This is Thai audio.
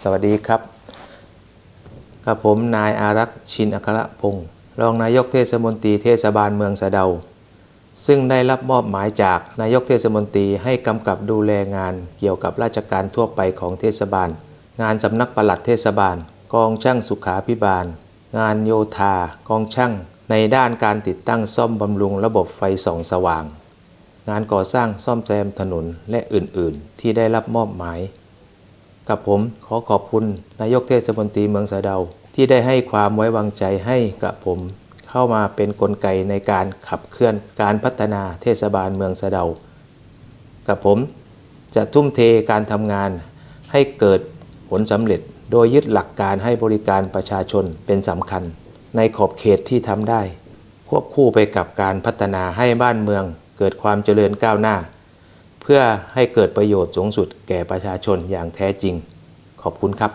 สวัสดีครับกับผมนายอารักษ์ชินอัครพงศ์รองนายกเทศมนตรีเทศบาลเมืองสะเดา ซึ่งได้รับมอบหมายจากนายกเทศมนตรีให้กำกับดูแลงานเกี่ยวกับราชการทั่วไปของเทศบาล งานสำนักปลัดเทศบาล กองช่างสุขาพิบาล งานโยธากองช่าง ในด้านการติดตั้งซ่อมบำรุงระบบไฟส่องสว่าง งานก่อสร้างซ่อมแซมถนนและอื่นๆ ที่ได้รับมอบหมาย กับผมขอขอบคุณนายกเทศมนตรีเมืองสะเดา ที่ได้ให้ความไว้วางใจให้กับผม เข้ามาเป็นนกลไกในการขับเคลื่อนการพัฒนาเทศบาลเมืองสะเดา กับผมจะทุ่มเทการทำงานให้เกิดผลสำเร็จโดยยึดหลักการให้บริการประชาชนเป็นสำคัญ ในขอบเขตที่ทำได้ ควบคู่ไปกับการพัฒนาให้บ้านเมืองเกิดความเจริญก้าวหน้า เพื่อให้เกิดประโยชน์สูงสุดแก่ประชาชนอย่างแท้จริง ขอบคุณครับ